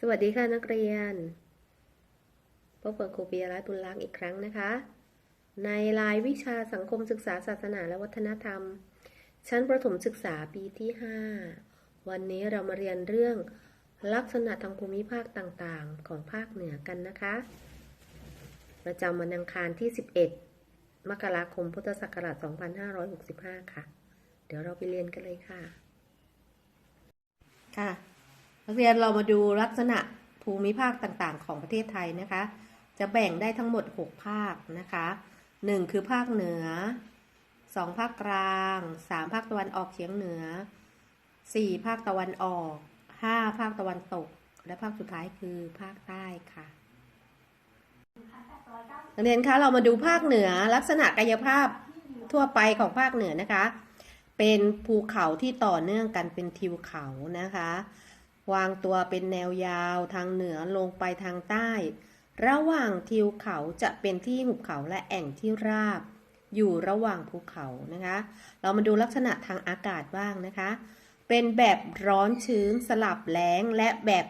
สวัสดีค่ะนักเรียน พบกับครูปียรัตน์บุญล้างอีกครั้งนะคะ ในรายวิชาสังคมศึกษาศาสนาและวัฒนธรรม ชั้นประถมศึกษาปีที่ 5 วันนี้เรามาเรียนเรื่องลักษณะทางภูมิภาคต่างๆ ของภาคเหนือกันนะคะ ประจำวันอังคารที่ 11 มกราคม พุทธศักราช 2565 ค่ะ เดี๋ยวเราไปเรียนกันเลยค่ะ ค่ะ นักเรียนเรามาดูลักษณะภูมิภาคต่างๆ ของประเทศไทยนะคะ จะแบ่งได้ทั้งหมด 6 ภาคนะคะ 1 คือภาคเหนือ 2 ภาคกลาง 3 ภาคตะวันออกเฉียงเหนือ 4 ภาคตะวันออก 5 ภาคตะวันตก และภาคสุดท้ายคือภาคใต้ค่ะนักเรียนคะเรามาดูภาคเหนือลักษณะกายภาพทั่วไปของภาคเหนือนะคะ เป็นภูเขาที่ต่อเนื่องกันเป็นทิวเขานะคะ วางตัวเป็นแนวยาวทางเหนือลงไปทางใต้ ระหว่างทิวเขาจะเป็นที่หุบเขาและแอ่งที่ราบ อยู่ระหว่างภูเขานะคะ เรามาดูลักษณะทางอากาศบ้างนะคะ เป็นแบบร้อนชื้นสลับแล้งและแบบ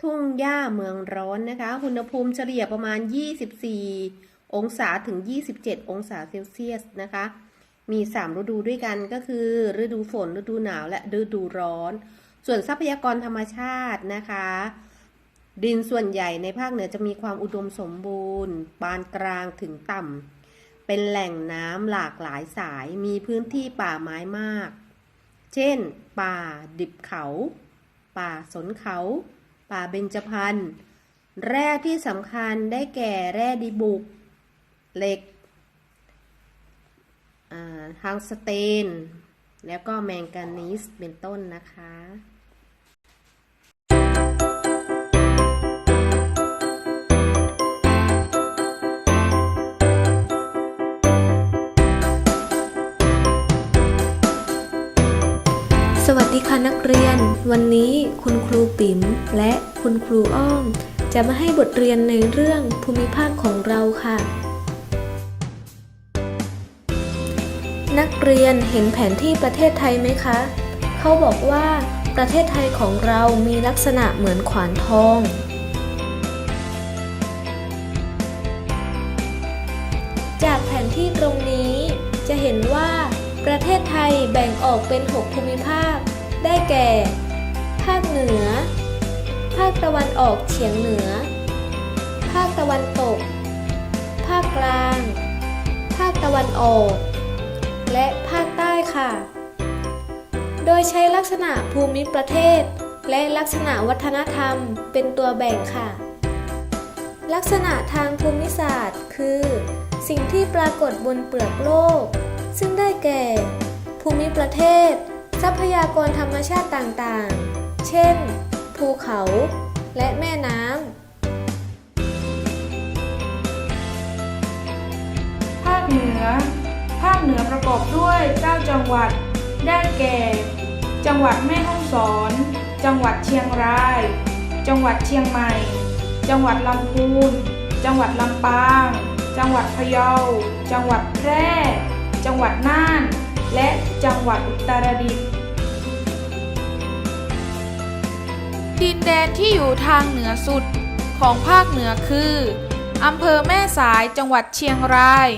ทุ่งหญ้าเมืองร้อนนะคะ อุณหภูมิเฉลี่ยประมาณ 24 องศาถึง 27 องศาเซลเซียสนะคะ มี 3 ฤดูด้วยกันก็คือ ฤดูฝน ฤดูหนาว และฤดูร้อน ส่วนทรัพยากรธรรมชาตินะคะ ดินส่วนใหญ่ในภาคเหนือจะมีความอุดมสมบูรณ์ ปานกลางถึงต่ำเป็นแหล่งน้ำหลากหลายสายมีพื้นที่ป่าไม้มาก เช่น ป่าดิบเขา ป่าสนเขา ป่าเบญจพรรณแร่ที่สำคัญได้แก่แร่ดีบุกเหล็กทางสเตน แล้วก็แมงกานีสเป็นต้นนะคะ ปิ๋มและคุณครูอ้อม จะมาให้บทเรียนในเรื่องภูมิภาคของเราค่ะ นักเรียนเห็นแผนที่ประเทศไทยไหมคะ เขาบอกว่าประเทศไทยของเรามีลักษณะเหมือนขวานทอง จากแผนที่ตรงนี้จะเห็นว่าประเทศไทยแบ่งออกเป็น 6 ภูมิภาค ได้แก่ ภาคเหนือ คตะวันออกเฉียงเหนือ ภาคตะวันตก ภาคกลาง ภาคตะวันออก และภาคใต้ค่ะ โดยใช้ลักษณะภูมิประเทศ และลักษณะวัฒนธรรมเป็นตัวแบ่งค่ะ ลักษณะทางภูมิศาสตร์คือ สิ่งที่ปรากฏบนเปลือกโลก ซึ่งได้แก่ ภูมิประเทศ ทรัพยากรธรรมชาติต่างๆ เช่น ภูเขา และแม่น้ำ ภาคเหนือ ภาคเหนือประกอบด้วย 9 จังหวัด ได้แก่ จังหวัดแม่ฮ่องสอน จังหวัดเชียงราย จังหวัดเชียงใหม่ จังหวัดลำพูน จังหวัดลำปาง จังหวัดพะเยา จังหวัดแพร่ จังหวัดน่าน และจังหวัดอุตรดิตถ์ ดินแดนที่อยู่ทางเหนือสุดของภาคเหนือคืออำเภอแม่สายจังหวัดเชียงราย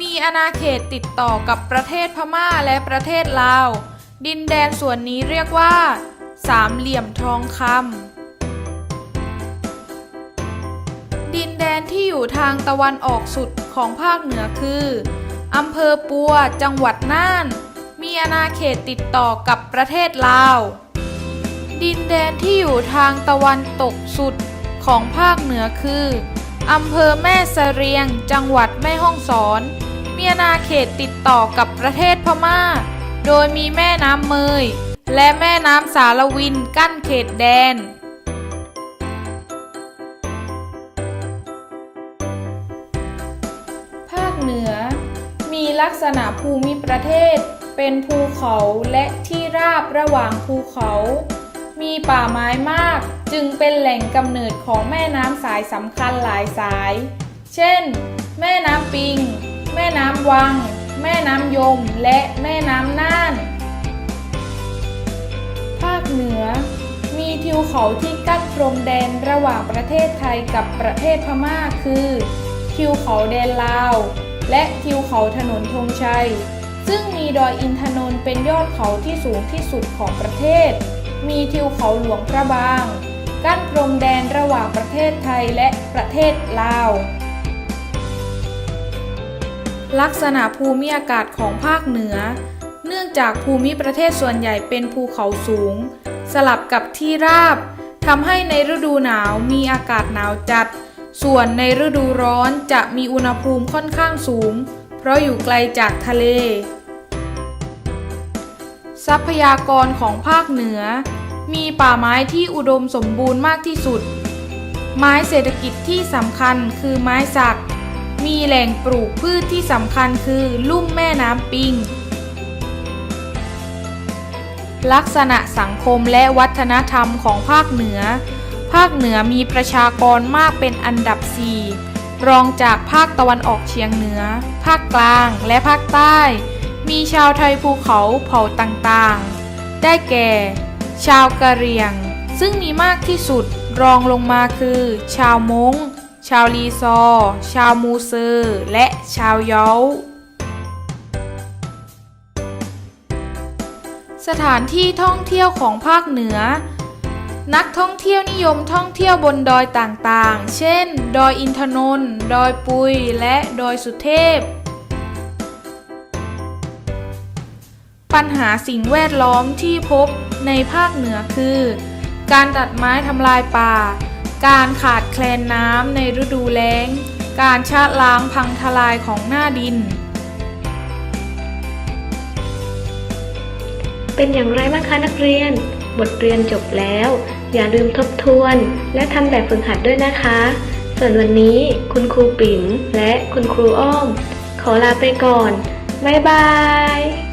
มีอาณาเขตติดต่อกับประเทศพม่าและประเทศลาว ดินแดนส่วนนี้เรียกว่า สามเหลี่ยมทองคำดินแดนที่อยู่ทางตะวันออกสุดของภาคเหนือคืออำเภอปัวจังหวัดน่าน มีอาณาเขตติดต่อกับประเทศลาว ดินแดนที่อยู่ทางตะวันตกสุดของภาคเหนือคืออำเภอแม่เสเรียง จังหวัดแม่ฮ่องสอน มีอาณาเขตติดต่อกับประเทศพม่า โดยมีแม่น้ำเมย และแม่น้ำสารวินกั้นเขตแดน ภาคเหนือ มีลักษณะภูมิประเทศ เป็นภูเขาและที่ราบระหว่างภูเขา มีป่าไม้มาก จึงเป็นแหล่งกำเนิดของแม่น้ำสายสำคัญหลายสาย เช่น แม่น้ำปิง แม่น้ำวัง แม่น้ำยม และแม่น้ำน่าน ภาคเหนือ มีทิวเขาที่กั้นพรมแดนระหว่างประเทศไทยกับประเทศพม่าคือทิวเขาแดนลาว และทิวเขาถนนธงชัย ซึ่งมีดอยอินทนนท์เป็นยอดเขาที่สูงที่สุดของประเทศ มีทิวเขาหลวงพระบาง กั้นพรมแดนระหว่างประเทศไทยและประเทศลาว ลักษณะภูมิอากาศของภาคเหนือ เนื่องจากภูมิประเทศส่วนใหญ่เป็นภูเขาสูง สลับกับที่ราบทำให้ในฤดูหนาวมีอากาศหนาวจัด ส่วนในฤดูร้อนจะมีอุณหภูมิค่อนข้างสูง เพราะอยู่ไกลจากทะเล ทรัพยากรของภาคเหนือ มีป่าไม้ที่อุดมสมบูรณ์มากที่สุด ไม้เศรษฐกิจที่สำคัญคือไม้สัก มีแหล่งปลูกพืชที่สำคัญคือลุ่มแม่น้ำปิง ลักษณะสังคมและวัฒนธรรมของภาคเหนือ ภาคเหนือมีประชากรมากเป็นอันดับ 4 รองจากภาคตะวันออกเฉียงเหนือ ภาคกลางและภาคใต้ มีชาวไทยภูเขาเผ่าต่างๆ ได้แก่ ชาวกะเหรี่ยง ซึ่งมีมากที่สุดรองลงมาคือ ชาวม้ง ชาวลีซอ ชาวมูเซอร์ และชาวเย้าสถานที่ท่องเที่ยวของภาคเหนือ นักท่องเที่ยวนิยมท่องเที่ยวบนดอยต่างๆ เช่น ดอยอินทนนท์ ดอยปุย และดอยสุเทพ ปัญหาสิ่งแวดล้อมที่พบในภาคเหนือคือ การตัดไม้ทำลายป่า การขาดแคลนน้ำในฤดูแล้ง การชะล้างพังทลายของหน้าดิน เป็นอย่างไรบ้างคะนักเรียน บทเรียนจบแล้ว อย่าลืมทบทวน และทำแบบฝึกหัดด้วยนะคะ ส่วนวันนี้คุณครูปิ๋มและคุณครูอ้อม ขอลาไปก่อน บ๊ายบาย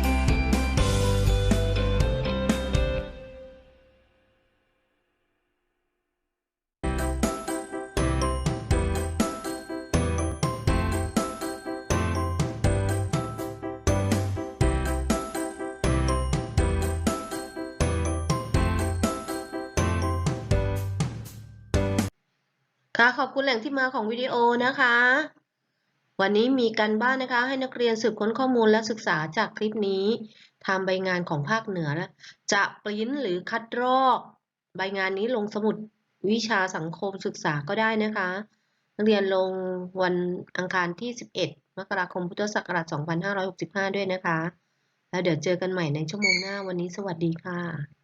ค่ะ ขอบคุณแหล่งที่มาของวิดีโอนะคะ วันนี้มีการบ้านนะคะ ให้นักเรียนสืบค้นข้อมูลและศึกษาจากคลิปนี้ทำใบงานของภาคเหนือนะจะปริ้นหรือคัดลอกใบงานนี้ลงสมุดวิชาสังคมศึกษาก็ได้นะคะ นักเรียนลงวันอังคารที่ 11 มกราคมพุทธศักราช 2565 ด้วยนะคะ แล้วเดี๋ยวเจอกันใหม่ในชั่วโมงหน้าวันนี้สวัสดีค่ะ